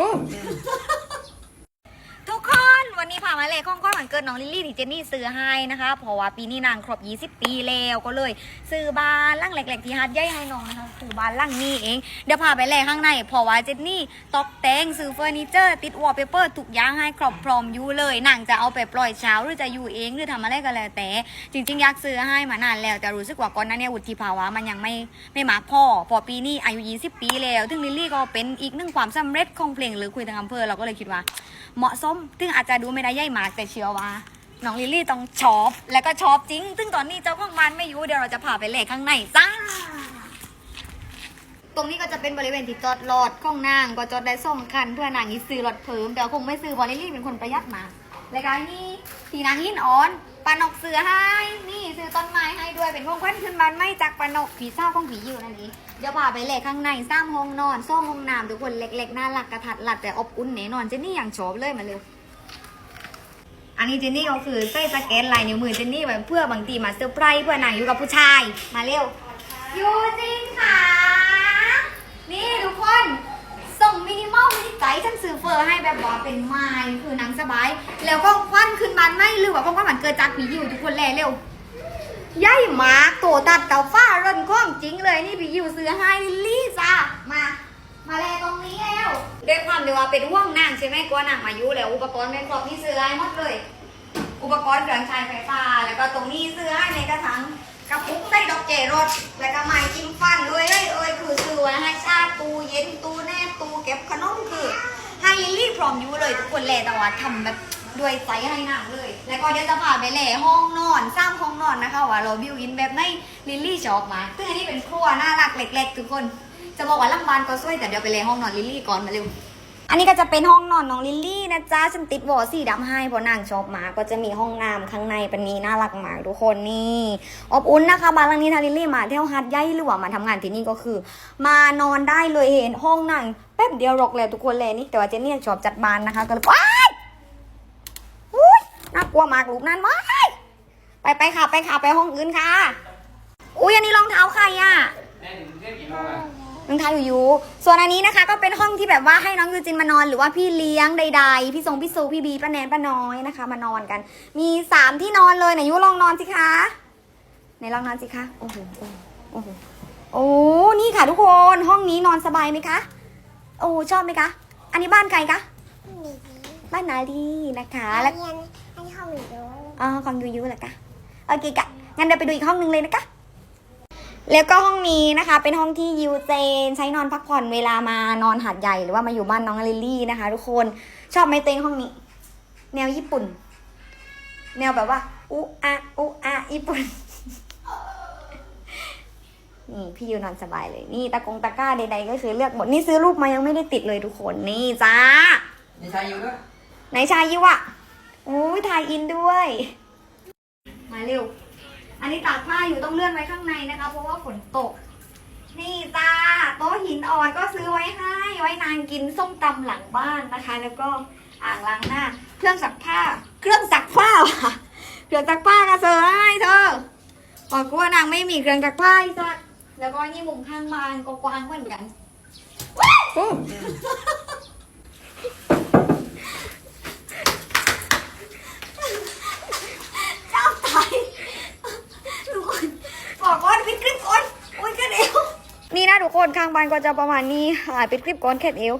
ทุกคน วันนี้พามาเลยข้องข้อวันเกิดน้องลิลลี่ที่เจนนี่ซื้อให้นะคะ เพราะว่าปีนี้นางครบ 20 ปีแล้วก็เลย ซื้อบ้านหลังเล็กๆที่ฮัดใหญ่ให้น้องนะคะซื้อบ้านหลังนี้เอง เดี๋ยวพาไปเลยข้างในเพราะว่าเจนนี่ตกแต่งซื้อเฟอร์นิเจอร์ ติดวอลเปเปอร์ทุกอย่างให้ครอบพร้อมอยู่เลยนางจะเอาไปปล่อยเช้าหรือจะอยู่เองหรือทำอะไรก็แล้วแต่ จริง ๆ อยากซื้อให้มานานแล้วแต่รู้สึกว่าก่อนหน้านี้วุฒิภาวะมันยังไม่ไม่มากพอพอปีนี้อายุ 20 ปีแล้วซึ่งลิลลี่ก็เป็นอีกหนึ่งความสำเร็จของเพลงหรือคุยทางอำเภอเราก็เลยคิดว่า เหมาะสมซึ่งอาจจะดูไม่ได้ใหญ่มากแต่เชื่อว่าน้องลิลลี่ต้องชอบและก็ชอบจริง ซึ่งตอนนี้เจ้าของบ้านไม่อยู่เดี๋ยวเราจะพาไปเล่ข้างในจ้าตรงนี้ก็จะเป็นบริเวณที่จอดรถของนางก็จอดได้สองคันเพื่อนางอีซื้อรถเพิ่มแต่ว่าคงไม่ซื้อเพราะลิลลี่เป็นคนประหยัดมากแล้วก็นี่ทีนางหินอ่อนปานกเสือให้นี่ซื้อต้นไม้ให้ด้วยเป็นของขวัญขึ้นบ้านไม่จากปานกผีเศร้าของผีอยู่นั่นเองเดี๋ยวพาไปเล่ข้างในสร้างห้องนอนซ่องห้องน้ำทุกคนเล็กๆน่ารักกระทัดรัดแต่อบอุ่นแน่นอนเจนี่อย่างชอบเลยมาเร็ว อันนี้เจนนี่ก็คือใส่สเก็ตลายนิ้วมือเจนนี่ไว้เพื่อบางทีมาเซอร์ไพรส์เพื่อนางอยู่กับผู้ชายมาเร็วยูจินค่ะ นี่ทุกคน ส่งมินิมอลมินิไกด์ฉันซื้อเฟอร์ให้แบบว่าเป็นไม้คือนังสบาย แล้วก็ควันขึ้นบานไม่หรือว่าควันมันเกิดจากผีอยู่ทุกคนแลเร็วใหญ่มาโตตัดเก่าฟ้าร่นข้องจริงเลยนี่ผีอยู่ซื้อให้ลิลี่จ้ามา มาแลตรงนี้แล้วด้วยความที่ว่าเป็นห่วงนางใช่ไหมกลัวนางมายุแล้วอุปกรณ์ไม่ครบที่ซื้อให้หมดเลย อุปกรณ์เครื่องใช้ไฟฟ้า แล้วก็ตรงนี้ซื้อให้ในกระถางกระปุกใส่ดอกเจรถแล้วก็ไม้จิ้มฟันเลยเอ้ยเอ้ยคือซื้อไว้ให้ชาติตู้เย็นตู้แนบตู้เก็บขนมคือ ให้ลิลลี่พร้อมอยู่เลยทุกคนแลแต่ว่าทำแบบด้วยใจให้นางเลย แล้วก็เดี๋ยวจะพาไปแหล่ห้องนอนสร้างห้องนอนนะคะว่าเราบิวอินแบบในลิลลี่ชอบมาซึ่งอันนี้เป็นครัวน่ารักเล็กๆทุกคน จะบอกว่าลังบานก็สวยแต่เดี๋ยวไปเลยห้องนอนลิลลี่ก่อนมาเร็ว อันนี้ก็จะเป็นห้องนอนน้องลิลลี่นะจ๊ะฉันติดวอลสีดำให้เพราะนางชอบหมาก็จะมีห้องน้ำข้างในเป็นนี้น่ารักมากทุกคนนี่อบอุ่นนะคะบ้านหลังนี้ทาลิลลี่มาเที่ยวฮัทย่ายหรือว่ามาทำงานที่นี่ก็คือ มานอนได้เลยเห็นห้องนั่งแป๊บเดียวรกเลยทุกคนเลยนี่แต่ว่าเจนนี่ชอบจัดบ้านนะคะก็เลยว้ายอุ้ยน่ากลัวมากลูกนั่นว้ายไปไปค่ะไปค่ะไปห้องอื่นค่ะ อุ้ยอันนี้รองเท้าใครอะ แม่ถึงเรียกกี่โมงอะ น้องทายอยู่อยู่ส่วนอันนี้นะคะก็เป็นห้องที่แบบว่าให้น้องยูจินมานอน หรือว่าพี่เลี้ยงใด ๆ พี่ทรงพี่ซูพี่บีป้าแนนป้าน้อยนะคะ มานอนกัน มีสามที่นอนเลยไหนยูลองนอนสิคะไหนลองนอนสิคะโอ้โหโอ้โหโอ้นี่ค่ะทุกคนห้องนี้นอนสบายไหมคะ โอ้ชอบไหมคะ อันนี้บ้านใครคะดีบ้านนาลีนะคะอันแล้วนี้อันนี้ห้องหนูดูอ๋อของยูยูเหรอคะโอเคกะงั้นเดี๋ยวไปดูอีกห้องหนึงเลยนะคะ แล้วก็ห้องนี้นะคะ เป็นห้องที่ยูเจน ใช้นอนพักผ่อนเวลามานอนหาดใหญ่หรือว่ามาอยู่บ้านน้องลิลลี่นะคะ ทุกคนชอบไหมเต็งห้องนี้ แนวญี่ปุ่น แนวแบบว่าอุอะอุอะญี่ปุ่นนี่พี่ยูนอนสบายเลย นี่ตะกงตะกร้าใดๆก็คือเลือกหมดนี่ซื้อรูปมายังไม่ได้ติดเลยทุกคนนี่จ้ามีชายอยู่ด้วยไหนชายยิวอะอุ้ยถ่ายอินด้วย มาเร็ว อันนี้ตากผ้าอยู่ต้องเลื่อนไว้ข้างในนะคะ เพราะว่าฝนตก นี่จ้าโต๊ะหินอ่อนก็ซื้อไว้ให้ไว้นางกินส้มตำหลังบ้านนะคะ แล้วก็อ่างล้างหน้า เครื่องซักผ้า เครื่องซักผ้าเครื่องซักผ้าก็ซื้อให้เธอบอกกูว่านางไม่มีเครื่องซักผ้าอีสักแล้วก็นี่มุมข้างบ้านก็กว้างเหมือนกันว้าวเจ้าตายทุกคนบอกว่าปิดคลิปก่อนโอ้ยแค่เอวนี่นะ ทุกคนข้างบ้านก็จะประมาณนี้หายปิดคลิปก่อนแค่เอว